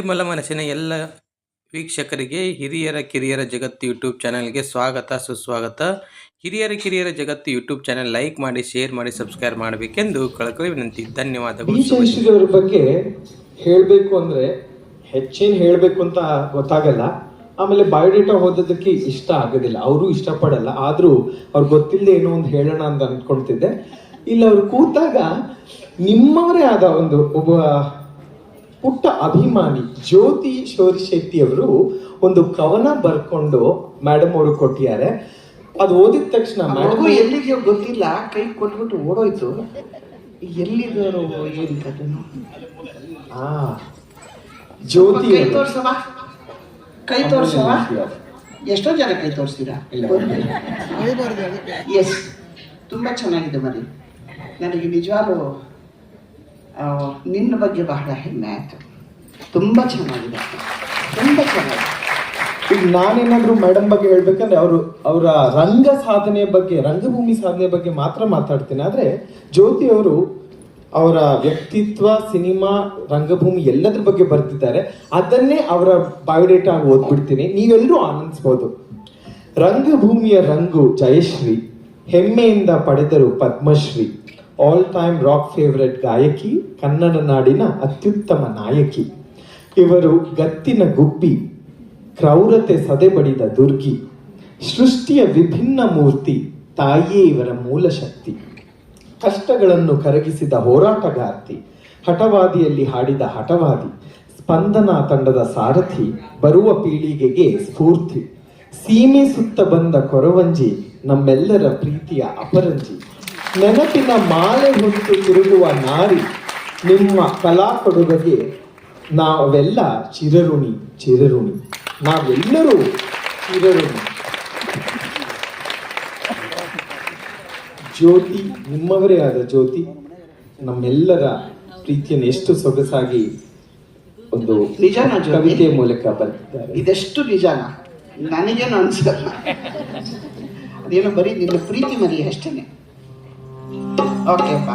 ನಿರ್ಮಲ ಮನಸ್ಸಿನ ಎಲ್ಲ ವೀಕ್ಷಕರಿಗೆ ಹಿರಿಯರ ಕಿರಿಯರ ಜಗತ್ತು ಯೂಟ್ಯೂಬ್ ಚಾನಲ್ಗೆ ಸ್ವಾಗತ ಸುಸ್ವಾಗತ. ಹಿರಿಯರ ಕಿರಿಯರ ಜಗತ್ತು ಯೂಟ್ಯೂಬ್ ಚಾನಲ್ ಲೈಕ್ ಮಾಡಿ ಶೇರ್ ಮಾಡಿ ಸಬ್ಸ್ಕ್ರೈಬ್ ಮಾಡಬೇಕೆಂದು ಕಳಕಳಿ ವಿನಂತಿ. ಧನ್ಯವಾದಗಳು ಜಯಶ್ರೀ ಬಗ್ಗೆ ಹೇಳಬೇಕು ಅಂದ್ರೆ ಹೆಚ್ಚೇನು ಹೇಳಬೇಕು ಅಂತ ಗೊತ್ತಾಗಲ್ಲ. ಆಮೇಲೆ ಬಯೋಡೇಟಾ ಓದೋದಕ್ಕೆ ಇಷ್ಟ ಆಗೋದಿಲ್ಲ. ಅವರು ಇಷ್ಟಪಡಲ್ಲ. ಆದರೂ ಅವ್ರು ಗೊತ್ತಿಲ್ಲದೆ ಏನೋ ಒಂದು ಹೇಳೋಣ ಅಂತ ಅಂದ್ಕೊಳ್ತಿದ್ದೆ ಇಲ್ಲ ಅವ್ರು ಕೂತಾಗ ನಿಮ್ಮವರೇ ಆದ ಒಂದು ಒಬ್ಬ ಪುಟ್ಟ ಅಭಿಮಾನಿ ಜ್ಯೋತಿ ಶೋರಿ ಶೆಟ್ಟಿ ಅವರು ಒಂದು ಕವನ ಬರ್ಕೊಂಡು ಮೇಡಮ್ ಅವರು ಕೊಟ್ಟಿದ್ದಾರೆ. ಅದು ಓದಿದ ತಕ್ಷಣ ಮಗು ಮೇಡಮ್ ಎಲ್ಲಿದೆಯೋ ಗೊತ್ತಿಲ್ಲ ಕೈ ಕೊಟ್ಬಿಟ್ಟು ಓಡೋಯ್ತು. ಎಲ್ಲಿದ್ದಾರೋ ಆ ಜ್ಯೋತಿ ಕೈ. ತೋರ್ಸವ ಕೈ ತೋರ್ಸವ ಎಷ್ಟೋ ಜನ ಕೈ ತೋರಿಸ್ತೀರಾ ಇಲ್ಲ. ಎಸ್ ತುಂಬ ಚೆನ್ನಾಗಿದೆ ಮರಿ. ನನಗೆ ನಿಜವಾಗ್ಲೂ ಆ, ನಿನ್ನ ಬಗ್ಗೆ ಬಹಳ ಹೆಮ್ಮೆ ಆಯಿತು. ತುಂಬ ಚೆನ್ನಾಗಿದೆ. ತುಂಬ ಚೆನ್ನಾಗಿದೆ. ಈಗ ನಾನೇನಾದ್ರೂ ಮೇಡಮ್ ಬಗ್ಗೆ ಹೇಳ್ಬೇಕಂದ್ರೆ ಅವರು ಅವರ ರಂಗ ಸಾಧನೆ ಬಗ್ಗೆ, ರಂಗಭೂಮಿ ಸಾಧನೆ ಬಗ್ಗೆ ಮಾತ್ರ ಮಾತಾಡ್ತೀನಿ. ಆದ್ರೆ ಜ್ಯೋತಿ ಅವರು ಅವರ ವ್ಯಕ್ತಿತ್ವ, ಸಿನಿಮಾ, ರಂಗಭೂಮಿ ಎಲ್ಲದ್ರ ಬಗ್ಗೆ ಬರ್ತಿದ್ದಾರೆ ಅದನ್ನೇ ಅವರ ಬಯೋಡೇಟಾ ಓದ್ಬಿಡ್ತೀನಿ. ನೀವೆಲ್ಲರೂ ಆನಂದಿಸ್ಬೋದು. ರಂಗಭೂಮಿಯ ರಂಗು ಜಯಶ್ರೀ, ಹೆಮ್ಮೆಯಿಂದ ಪಡೆದರು Padmashri. All time rock favourite ಗಾಯಕಿ, ಕನ್ನಡ ನಾಡಿನ ಅತ್ಯುತ್ತಮ ನಾಯಕಿ. ಇವರು ಗತ್ತಿನ ಗುಬ್ಬಿ, ಕ್ರೌರತೆ ಸದೆಬಡಿದ ದುರ್ಗಿ, ಸೃಷ್ಟಿಯ ವಿಭಿನ್ನ ಮೂರ್ತಿ, ತಾಯಿಯೇ ಇವರ ಮೂಲ ಶಕ್ತಿ. ಕಷ್ಟಗಳನ್ನು ಕರಗಿಸಿದ ಹೋರಾಟಗಾರ್ತಿ, ಹಠವಾದಿಯಲ್ಲಿ ಹಾಡಿದ ಹಠವಾದಿ, ಸ್ಪಂದನಾ ತಂಡದ ಸಾರಥಿ, ಬರುವ ಪೀಳಿಗೆಗೆ ಸ್ಫೂರ್ತಿ. ಸೀಮೆ ಸುತ್ತ ಬಂದ ಕೊರವಂಜಿ, ನಮ್ಮೆಲ್ಲರ ಪ್ರೀತಿಯ ಅಪರಂಜಿ. ನೆನಪಿನ ಮಾಲೆ ಹೊತ್ತು ತಿರುಗುವ ನಾರಿ ನಿಮ್ಮ ಕಲಾ ಕೊಡುಗೆಗೆ ನಾವೆಲ್ಲ ಚಿರಋಣಿ ಚಿರಋಣಿ. ನಾವೆಲ್ಲರೂ ಚಿರಋಣಿ. ಜ್ಯೋತಿ ನಿಮ್ಮವರೇ ಆದ ಜ್ಯೋತಿ ನಮ್ಮೆಲ್ಲರ ಪ್ರೀತಿಯನ್ನು ಎಷ್ಟು ಸೊಗಸಾಗಿ ಒಂದು ನಿಜಾನ? ಕವಿತೆಯ ಮೂಲಕ ಬರ್ತಿದ್ದಾರೆ ಇದೆಷ್ಟು ನಿಜಾನ? ನನಗೇನು ಅನ್ಸಲ್ಲ. ಅದೇನೋ ಬರೀ ನಿನ್ನ ಪ್ರೀತಿ ಮರಿ ಅಷ್ಟೇನೆ. ಓಕೆಪ್ಪ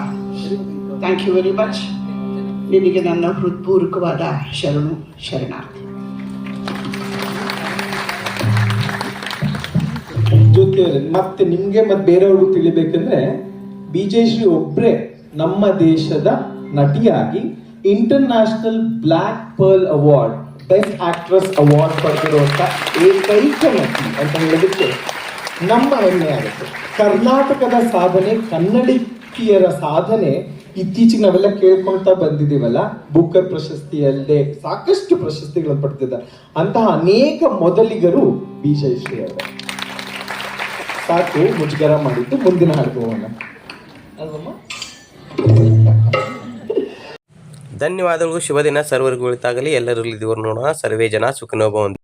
ಥ್ಯಾಂಕ್ ಯು ವೆರಿ ಮಚ್ ನಿನಗೆ ನನ್ನ ಹೃತ್ಪೂರ್ವಕವಾದ ಶರಣು ಶರಣಾರ್ಥಿ. ಜ್ಯೋತಿ ಅವರೇ, ಮತ್ತೆ ನಿಮ್ಗೆ ಮತ್ತೆ ಬೇರೆಯವ್ರಿಗೂ ತಿಳಿಬೇಕಂದ್ರೆ ಬಿಜಯಶ್ರೀ ಒಬ್ಬರೇ ನಮ್ಮ ದೇಶದ ನಟಿಯಾಗಿ international black pearl award best actress award ಪಡೆದಿರುವಂತ ಏಕೈಕ ನಟಿ ಅಂತ ಹೇಳೋದಕ್ಕೆ ನಮ್ಮ ಹೆಮ್ಮೆ ಆಗುತ್ತೆ. ಕರ್ನಾಟಕದ ಸಾಧನೆ ಕನ್ನಡಿಕಿಯರ ಸಾಧನೆ ಇತ್ತೀಚೆಗೆ ನಾವೆಲ್ಲ ಕೇಳ್ಕೊಳ್ತಾ ಬಂದಿದ್ದೀವಲ್ಲ ಬುಕ್ಕರ್ ಪ್ರಶಸ್ತಿ ಅಲ್ಲದೆ ಸಾಕಷ್ಟು ಪ್ರಶಸ್ತಿಗಳನ್ನು ಪಡೆದಿದ್ದಾರೆ. ಅಂತಹ ಅನೇಕ ಮೊದಲಿಗರು ಬಿಜಯಶ್ರೀ ಅವರು. ಸಾಕು ಮುಜುಗರ ಮಾಡಿದ್ದು ಮುಂದಿನ ಹಾಡಿಗೆ ಹೋಗೋಣ ಅಲ್ವಮ್ಮ? ಧನ್ಯವಾದಗಳು ಶುಭ ದಿನ ಸರ್ವರಿಗೂ ಒಳಿತಾಗಲಿ ಎಲ್ಲರಲ್ಲಿ ದೇವರು ನೋಡೋಣ. ಸರ್ವೇ ಜನ ಸುಖನೋಭವಂತು